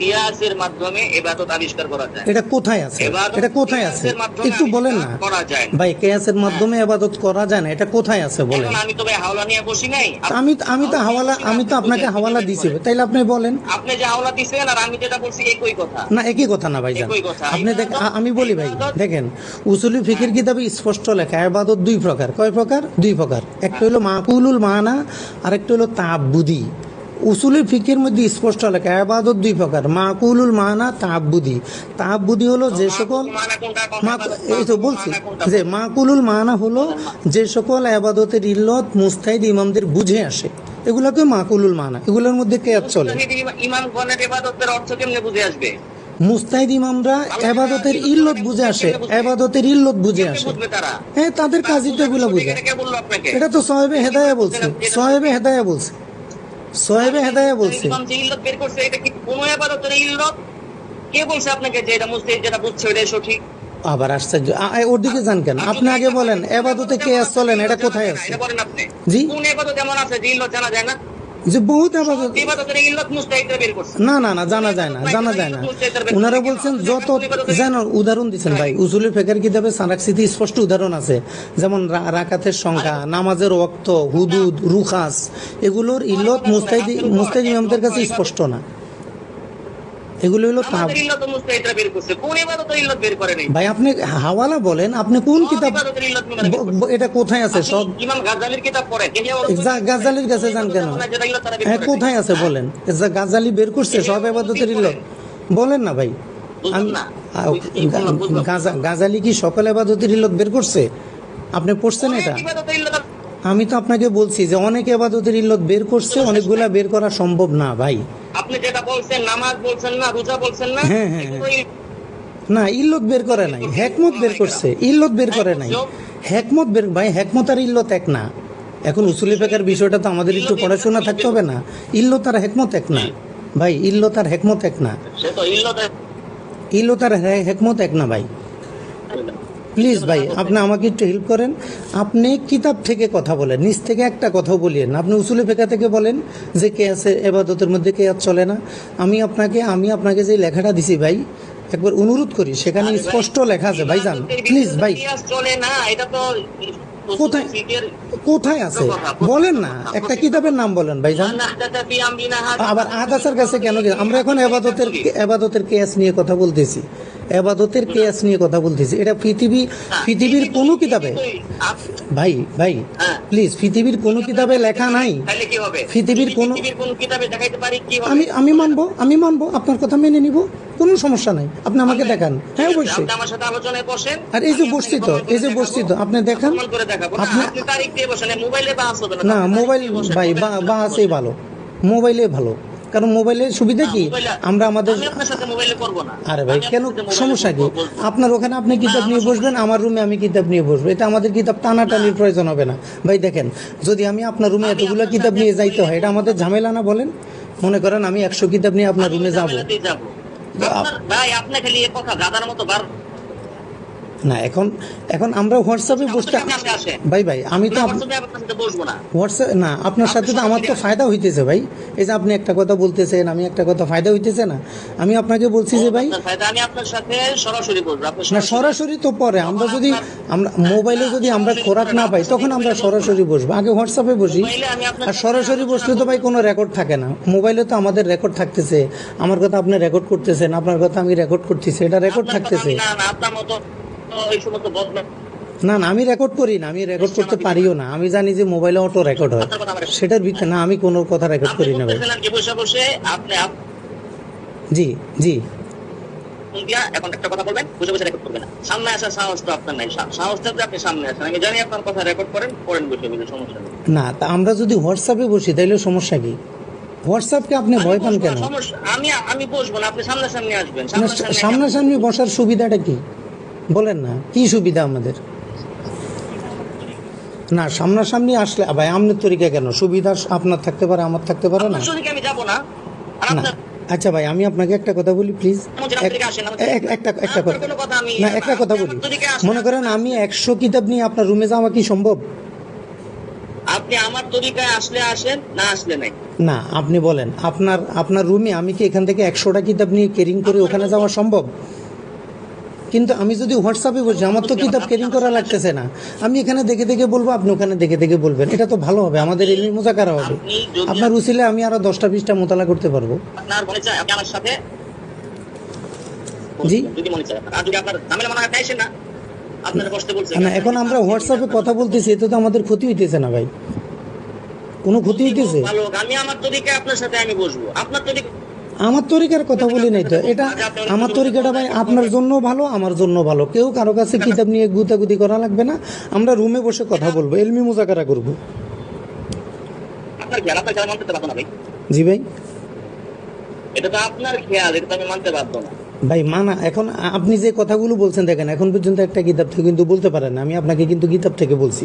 কিয়াসের মাধ্যমে এবাদত আবিষ্কার করা যায়। এটা কোথায় আছে? এটা কোথায় আছে? একটু বলেন না। করা যায়। ভাই কেয়াসের মাধ্যমে আবাদত করা যায় না। এটা কোথায় আছে বলেন? আমি তো ভাই হাওলা নিয়ে বসি নাই। আমি আমি তো হাওয়ালা আমি তো আপনাকে বুঝে দিছি। তাইলে আপনি বলেন। আপনি যে হাওলা দিছেন আর আমি যেটা বলছি একই কথা। না একই কথা না একই আপনি দেখ আমি বলি ভাই দেখেন উসুলি ফিকির কিতাবে স্পষ্ট লেখা। আবাদত দুই প্রকার। কয় প্রকার? দুই প্রকার। একটা হলো মাকুলুল মানা আর একটা হলো তাবুদি উসুলি ফিকির মধ্যে স্পষ্ট লেখা আবাদত দুই প্রকার মাকুলুল মানা তাবুদি তাবুদি হলো যে সকল এই তো বলছি যে মাকুলুল মানা হলো যে সকল আবাদতের ইল্লত মুস্তাহিদ ইমামদের বুঝে আসে। এগুলোকে মাকুলুল মানা এগুলোর মধ্যে কেয়াত চলে? মুস্তাহিদ ইমামরা আবাদতের ইল্লত বুঝে আসে আবাদতের ইল্লত বুঝে আসে। হ্যাঁ তাদের কাজই তো এগুলো বুঝে। এটা তো সোহেবে হেদায়া বলছে সোহেবে হেদায়া বলছে। সোহেবে হেদায়া বলছে। ইল্লত বের করছে? এটা কি কোনো এবাদতের ইল্লত কে বলছে আপনাকে যে এটা মুসলিম যেটা বুঝছে ওটাই সঠিক? আবার আশ্চর্য ওর দিকে যান কেন? আপনি আগে বলেন এবাদতে কে চলেন এটা কোথায় আছে এটা বলেন আপনি। জি? কোন এবাদত এমন আছে যে ইল্লত জানা যায় না? যে বহুত আবাদত না না না জানা যায় না জানা যায় না। ওনারা বলছেন যত যেন উদাহরণ দিচ্ছেন ভাই উজুলে ফেকের কিতাবে সারাকসিতে স্পষ্ট উদাহরণ আছে। যেমন রাকাতের সংখ্যা নামাজের ওক্ত হুদুদ রুখাস এগুলোর ইল্লত মুস্তাইদি মুস্তাহিদ ইমামদের কাছে স্পষ্ট না। এগুলো হলো ভাই আপনি হাওয়ালা বলেন আপনি কোন কিতাব এটা কোথায় আছে? সব আপনি ইমাম গাজ্জালির কিতাব পড়েন তিনি আবার গা- গাজ্জালির কাছে যান কেন? হ্যাঁ কোথায় আছে? বলেন। যা গাজালি বের করছে সব এবাদতের ইল্লত বলেন? না ভাই। গাজালি কি সকল এবাদতের ইল্লত বের করছে? আপনি পড়ছেন এটা? আমি তো আপনাকে বলছি যে অনেক এবাদতের ইল্লত বের করছে অনেকগুলা বের করা সম্ভব না ভাই। আপনি যেটা বলছেন নামাজ বলছেন না রোজা বলছেন না হ্যাঁ, হ্যাঁ, না ইল্লত বের করে নাই হেকমত বের করছে। ইল্লত বের করে নাই। হেকমত বের ভাই হেকমত আর ইল্লত এক না। এখন উসুলি ফেকার বিষয়টা তো আমাদের একটু পড়াশোনা থাকতে হবে না। ইল্লত আর হেকমত এক না। ভাই ইল্লত আর হেকমত এক না। ইল্লত আর হে- হেকমত এক না ভাই। প্লিজ ভাই আপনি আমাকে একটু হেল্প করেন। আপনি কিতাব থেকে কথা বলেন নিজ থেকে একটা কথাও বলিয়েন আপনি উসুলে ফেকা থেকে বলেন যে কে আছে এবাদতের মধ্যে কে আর চলে না। আমি আপনাকে আমি আপনাকে যে লেখাটা দিছি ভাই একবার অনুরোধ করি সেখানে স্পষ্ট লেখা আছে ভাই যান প্লিজ ভাই। কিয়াস চলে না এটা তো কোথায়? কোথায় আছে? বলেন না একটা কিতাবের নাম বলেন ভাই যান আহদাথা ফি আমরিনা হাযা আবার আদাসের কাছে কেন আমরা এখন এবাদতের এবাদতের কেয়াস নিয়ে কথা বলতেছি। এবাদতের কেয়াস নিয়ে কথা বলতেছি। এটা পৃথিবী পৃথিবীর কোনো কিতাবে? ভাই ভাই হ্যাঁ। প্লিজ পৃথিবীর কোনো কিতাবে লেখা নাই। পৃথিবীর কোনো- কোন কিতাবে দেখাইতে পারি কি হবে? আমি আমি মানবো আমি মানবো আপনার কথা মেনে নিব কোনো সমস্যা নাই। আপনি আমাকে দেখান। হ্যাঁ অবশ্যই। আপনি আমার সাথে আলোচনায় বসেন। আর এই যে বসছি তো এই যে বসছি তো আপনি দেখান। আপনি- আপনি তারিখ দিয়ে বসেন মোবাইলে বাস হবে না। মোবাইল ভাই বা। আছেই ভালো। মোবাইলে ভালো। কারণ মোবাইলের সুবিধা কি? আমরা আমাদের আরে ভাই কেন? সমস্যা কি? আপনার ওখানে আপনি কিতাব নিয়ে বসবেন আমার রুমে আমি কিতাব নিয়ে বসবো। এটা আমাদের কিতাব টানাটানির প্রয়োজন হবে না। ভাই দেখেন যদি আমি আপনার রুমে এতগুলো কিতাব নিয়ে যাইতে হয় এটা আমাদের ঝামেলা না বলেন? মনে করেন আমি একশো কিতাব নিয়ে আপনার রুমে যাব। ভাই আপনি খালি কথা গাদার মতো বার না এখন এখন আমরা হোয়াটসঅ্যাপে বসতে। ভাই ভাই আমি তো হোয়াটসঅ্যাপে না। আপনার সাথে তো আমার তো ফায়দা হইতেছে ভাই। এই যে আপনি একটা কথা বলতেছেন আমি একটা কথা ফায়দা হইতেছে না। আমি আপনাকে বলছি যে ভাই আমি আপনার সাথে সরাসরি না সরাসরি তো পরে। আমরা যদি আমরা মোবাইলে যদি আমরা খোরাক না পাই তখন আমরা সরাসরি বসবো। আগে হোয়াটসঅ্যাপে বসি। আর সরাসরি বসলে তো ভাই কোনো রেকর্ড থাকে না। মোবাইলে তো আমাদের রেকর্ড থাকতেছে। আমার কথা আপনি রেকর্ড করতেছেন আপনার কথা আমি রেকর্ড করতেছি। এটা রেকর্ড থাকতেছে। আপনার মতো এই সমস্ত বদনাম না না আমি রেকর্ড করি না আমি রেকর্ড করতে পারিও না। আমি জানি যে মোবাইলে অটো রেকর্ড হয়। সেটার ভিতরে না আমি কোনো কথা রেকর্ড করি না ভাই। জি জি। এখন একটা কথা বলবেন বসে বসে রেকর্ড করবেন সামনে আসার সাহস তো আপনার নাই সা- আপনি সামনে আসেন আমি জানি আপনার কথা রেকর্ড করেন করেন বসে বসে সমস্যা নেই না তা আমরা যদি হোয়াটসঅ্যাপে বসি তাইলে সমস্যা কি? হোয়াটসঅ্যাপকে আপনি ভয় পান কেন? আমি আমি বসবো না আপনি সামনাসামনি আসবেন। সামনাসামনি বসার সুবিধাটা কি? বলেন না কি সুবিধা আমাদের? না সামনাসামনি আসলে ভাই আমনের তরিকা কেন? সুবিধা আপনার থাকতে পারে আমার থাকতে পারে না? না? আচ্ছা ভাই আমি আপনাকে একটা কথা বলি প্লিজ একটা একটা কথা। না একটা কথা বলি। মনে করেন আমি একশো কিতাব নিয়ে আপনার রুমে যাওয়া কি সম্ভব? আপনি আপনি আমার তরিকায় আসলে আসেন না আসলে নাই? না আপনি বলেন আপনার আপনার রুমে আমি কি এখান থেকে একশোটা কিতাব নিয়ে কেরিং করে ওখানে যাওয়া সম্ভব? কিন্তু আমি যদি হোয়াটসঅ্যাপে বসি আমার তো কিতাব কেরিং করা লাগতেছে না। আমি এখানে দেখে দেখে বলব আপনি ওখানে দেখে দেখে বলবেন। এটা তো ভালো হবে আমাদের এলমি মোজাকারা হবে। আপনার উচিলে আমি আরও দশটা বিশটা মোতালা করতে পারব। আপনার মনে চায় আপনি আমার সাথে জি। যদি মনে চায়। আর যদি আপনার ঝামেলা মনে হয় না। এখন আমরা হোয়াটসঅ্যাপে কথা বলতেছি এতে তো আমাদের ক্ষতি হইতেছে না ভাই। কোনো ক্ষতি হইতেছে? আমি আমার আপনার সাথে আমি বসবো। আপনার তরিকা আমার তরিকার কথা বলি নাই তো। এটা আমার তরিকাটা ভাই আপনার জন্য ভালো আমার জন্য ভালো। কেউ কারও কাছে কিতাব নিয়ে গুতাগুতি করা লাগবে না। আমরা রুমে বসে কথা বলব এলমি মোজাকারা করব। জি ভাই। এটা তো আপনার খেয়াল এটা আমি মানতে পারব না। ভাই মানা এখন আপনি যে কথাগুলো বলছেন দেখেন এখন পর্যন্ত একটা কিতাব থেকে কিন্তু বলতে পারেন আমি আপনাকে কিন্তু কিতাব থেকে বলছি।